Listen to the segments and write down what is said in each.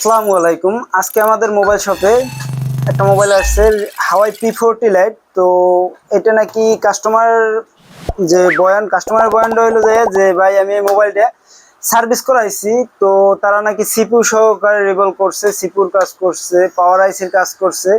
আসসালামু আলাইকুম। আজকে আমাদের মোবাইল শপে একটা মোবাইল আসছে, হাওয়াই পি ফোরটি লাইট তো এটা নাকি কাস্টমার যে বয়ান কাস্টমারের বয়ানটা হইল যে যে ভাই আমি এই মোবাইলটা সার্ভিস করাইছি, তো তারা নাকি সিপিউ সহকারে রিভলভ করছে সিপুর কাজ করছে পাওয়ার আইসির কাজ করছে।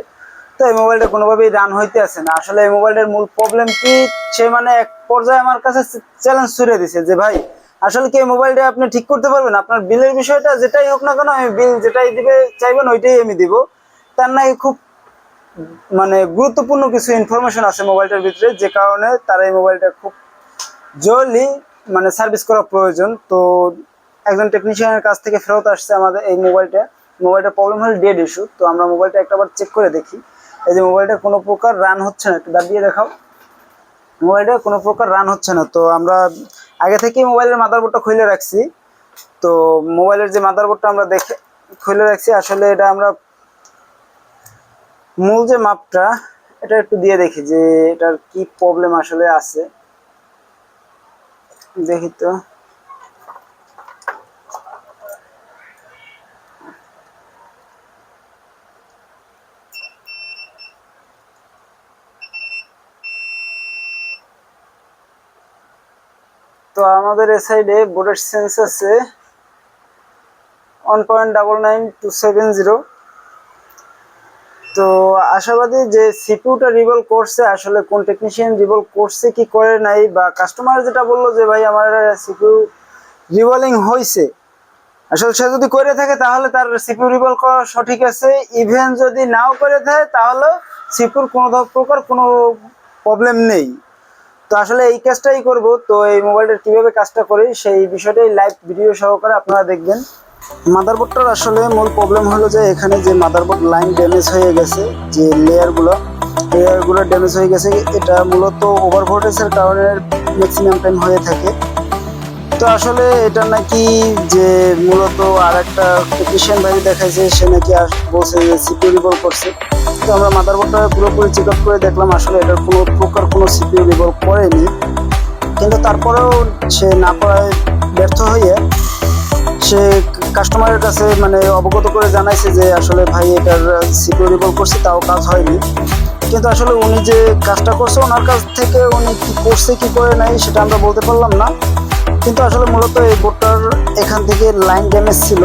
তো এই মোবাইলটা কোনোভাবেই রান হইতে আসে না। আসলে এই মোবাইলটার মূল প্রবলেম কি? সে মানে এক পর্যায়ে আমার কাছে চ্যালেঞ্জ ছুড়ে দিছে যে ভাই আসলে কি মোবাইলটা আপনি ঠিক করতে পারবেন? আপনার বিলের বিষয়টা যেটাই হোক না কেন, আমি বিল যেটাই দিবে চাইবেন, ওইটাই আমি দিব। তার নাকি খুব মানে গুরুত্বপূর্ণ কিছু ইনফরমেশন আছে মোবাইলটার ভিতরে, যে কারণে তারা এই মোবাইলটা খুব জরুরি মানে সার্ভিস করা প্রয়োজন। তো একজন টেকনিশিয়ানের কাছ থেকে ফেরত আসছে আমাদের এই মোবাইলটা মোবাইলটার প্রবলেম হলো ডেড ইস্যু তো আমরা মোবাইলটা একটাবার চেক করে দেখি। এই যে মোবাইলটা কোনো প্রকার রান হচ্ছে না, একটু দাঁড়িয়ে দেখাও। মোবাইলটা কোনো প্রকার রান হচ্ছে না, তো আমরা আগে থেকেই মোবাইলের মাদারবোর্ডটা খুলে রাখছি। তো মোবাইলের যে মাদারবোর্ডটা আমরা দেখে, খুলে রাখছি, আসলে এটা আমরা মূল যে মাপটা, এটা একটু দিয়ে দেখি যে এটার কি প্রবলেম আসলে আছে। দেখি তো। তো আমাদের এ সাইডে বোর্ডের সেন্স আছে one point double nine two seven zero তো আশাবাদী যে সিপিউটা রিভলভ করছে, আসলে কোন টেকনিশিয়ান রিভলভ করছে, কি করে নাই, বা কাস্টমার যেটা বলল যে, ভাই, আমার সিপিউ রিভলিং হয়েছে আসলে সে যদি করে থাকে, তাহলে তার সিপিউ রিভলভ করা সঠিক আছে। ইভেন যদি নাও করে থাকে তাহলে সিপিউর কোনো প্রকার কোনো প্রবলেম নেই। তো আসলে এই কাজটাই করব। তো এই মোবাইলটা কীভাবে কাজটা করি, সেই বিষয়টাই লাইভ ভিডিও সহকারে আপনারা দেখবেন। মাদারবোর্ডটার আসলে মূল প্রবলেম হলো যে এখানে যে মাদারবোর্ড লাইন ড্যামেজ হয়ে গেছে, যে লেয়ারগুলো লেয়ারগুলো ড্যামেজ হয়ে গেছে, এটা মূলত ওভার ভোল্টেজের কারণে ম্যাক্সিমাম টাইম হয়ে থাকে। তো আসলে এটা নাকি যে মূলত আর একটা টেকনিশিয়ান ভাই দেখাইছে, সে নাকি আস- বলছে যে সিপিউ রিভলভ করছে। তো আমরা মাদারবোর্ডটা পুরোপুরি চেক আপ করে দেখলাম, আসলে এটার কোনো প্রকার কোনো সিপিউ রিভলভ করেনি। কিন্তু তারপরেও সে না করায় ব্যর্থ হয়ে সে কাস্টমারের কাছে মানে অবগত করে জানাইছে যে আসলে ভাই এটার সিপিউ রিভলভ করছে, তাও কাজ হয়নি। কিন্তু আসলে উনি যে কাজটা করছে, ওনার কাছ থেকে উনি কি করছে, কি করে নাই, সেটা আমরা বলতে পারলাম না। কিন্তু আসলে মূলত এই বোর্ডটার এখান থেকে লাইন ড্যামেজ ছিল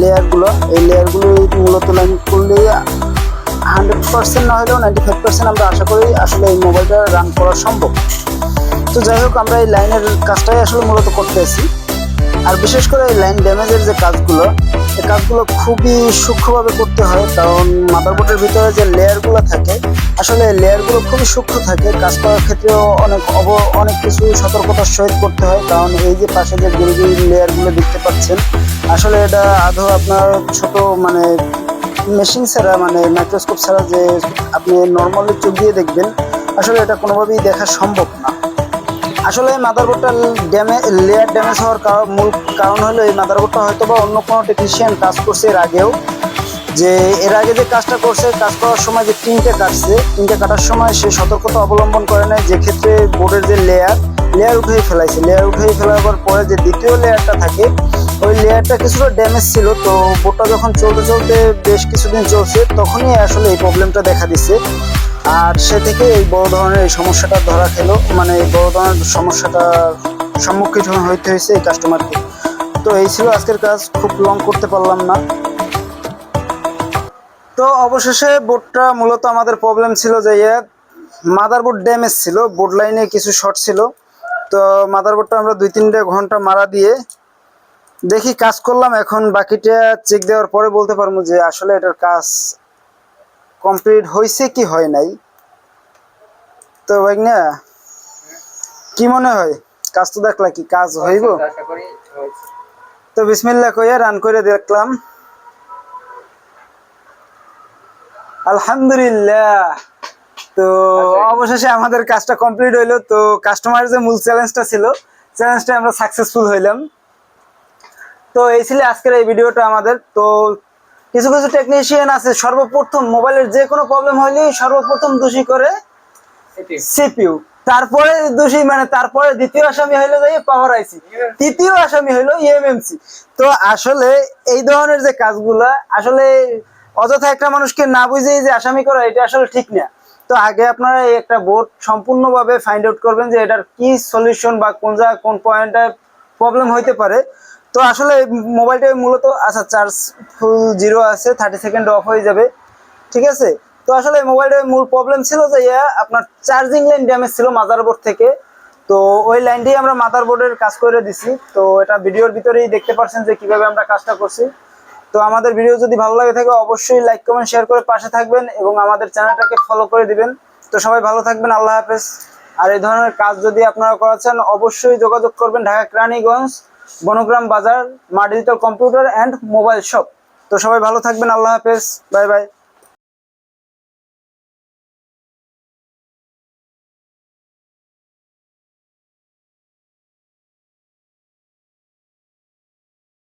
লেয়ারগুলো। এই লেয়ারগুলো মূলত লাইন করলে হান্ড্রেড পার্সেন্ট না হলেও নাইনটি ফাইভ পার্সেন্ট আমরা আশা করি আসলে এই মোবাইলটা রান করা সম্ভব। তো যাই হোক, আমরা এই লাইনের কাজটাই আসলে মূলত করতে আর বিশেষ করে লাইন ড্যামেজের যে কাজগুলো, এই কাজগুলো খুবই সূক্ষ্মভাবে করতে হয়, কারণ মাদারবোর্ডের ভিতরে যে লেয়ারগুলো থাকে, আসলে লেয়ারগুলো খুবই সূক্ষ্ম থাকে। কাজ করার ক্ষেত্রেও অনেক অব, অনেক কিছু সতর্কতার সহিত করতে হয়, কারণ এই যে পাশে যে গুড়ি গুড়ি লেয়ারগুলো দেখতে পাচ্ছেন, আসলে এটা আদৌ আপনার ছোট মানে মেশিন ছাড়া মানে মাইক্রোস্কোপ ছাড়া যে আপনি নর্মালি চোখ দিয়ে দেখবেন, আসলে এটা কোনোভাবেই দেখা সম্ভব না। আসলে এই মাদারবোর্ডটা ড্যামে লেয়ার ড্যামেজ হওয়ার কারণ, মূল কারণ হলো এই মাদারবোর্ডটা হয়তো বা অন্য কোনো টেকনিশিয়ান কাজ করছে এর আগেও। যে এর আগে যে কাজটা করছে, কাজ করার সময় যে টিনটা কাটছে, টিনটা কাটার সময় সে সতর্কতা অবলম্বন করে নেয় যে ক্ষেত্রে বোর্ডের যে লেয়ার লেয়ার উঠেই ফেলাইছে। লেয়ার উঠেই ফেলাবার পরে যে দ্বিতীয় লেয়ারটা থাকে, ওই লেয়ারটা কিছুটা ড্যামেজ ছিল। তো বোর্ডটা যখন চলতে চলতে বেশ কিছুদিন চলছে, তখনই আসলে এই প্রবলেমটা দেখা দিচ্ছে। আর সে থেকে এই বড় ধরনের এই সমস্যাটা ধরা খেলো। মানে এই বড় ধরনের সমস্যাটার সম্মুখীন হইতে হয়েছে এই কাস্টমারকে তো এই ছিল আজকের কাজ, খুব লং করতে পারলাম না। তো অবশেষে বোর্ডটা মূলত আমাদের প্রবলেম ছিল যে মাদারবোর্ড ড্যামেজ ছিল বোর্ড লাইনে কিছু শর্ট ছিল। তো মাদারবোর্ডটা আমরা দুই তিনটে ঘণ্টা মারা দিয়ে দেখি কাজ করলাম। এখন বাকিটা চেক দেওয়ার পরে বলতে পারব যে আসলে এটার কাজ কমপ্লিট হয়েছে কি হয় নাই। তো ভাই না কি মনে হয়? কাজ তো দেখলা কি কাজ হইব। তো বিসমিল্লা কইয়া রান করে দেখলাম। আলহামদুলিল্লাহ। তো অবশেষে আমাদের কাজটা কমপ্লিট হইল। তো কাস্টমারের যে মূল চ্যালেঞ্জটা ছিল চ্যালেঞ্জটা আমরা সাকসেসফুল হইলাম। তো এই ছিল আজকের এই ভিডিওটা আমাদের। তো কিছু কিছু টেকনিশিয়ান আছে, সর্বপ্রথম মোবাইলের যে কোনো প্রবলেম হইলেই সর্বপ্রথম দোষী করে। এটি সিপিইউ তারপরে দোষী মানে তারপরে দ্বিতীয় আসামি হইল যে পাওয়ার আইসি তৃতীয় আসামি হইল ইএমএমসি তো আসলে এই ধরনের যে কাজগুলা আসলে অযথা একটা মানুষকে না বুঝেই যে আসামি করা এটা আসলে ঠিক না। তো আগে আপনারা এই একটা বোর্ড সম্পূর্ণভাবে ফাইন্ড আউট করবেন যে এটার কি সলিউশন বা কোন জায়গা কোন পয়েন্টে প্রবলেম হইতে পারে। তো আসলে মোবাইলটা মূলত আচ্ছা চার্জ ফুল জিরো আছে থার্টি সেকেন্ড অফ হয়ে যাবে। ঠিক আছে? তো আসলে এই মোবাইলটার মূল প্রবলেম ছিল যে আপনার চার্জিং লাইন ড্যামেজ ছিল মাদারবোর্ড থেকে। তো ওই লাইনটাই আমরা মাদারবোর্ডের কাজ করে দিছি। তো এটা ভিডিওর ভিতরেই দেখতে পাচ্ছেন যে কীভাবে আমরা কাজটা করছি। তো আমাদের ভিডিও যদি ভালো লাগে থাকে, অবশ্যই লাইক কমেন্ট শেয়ার করে পাশে থাকবেন এবং আমাদের চ্যানেলটাকে ফলো করে দিবেন। তো সবাই ভালো থাকবেন, আল্লাহ হাফেজ। আর এই ধরনের কাজ যদি আপনারা করাচ্ছেন অবশ্যই যোগাযোগ করবেন ঢাকা কেরানীগঞ্জ, বনগ্রাম বাজার Maa digital computer and mobile shop. তো সবাই ভালো থাকবেন, আল্লাহ হাফেজ। Bye bye.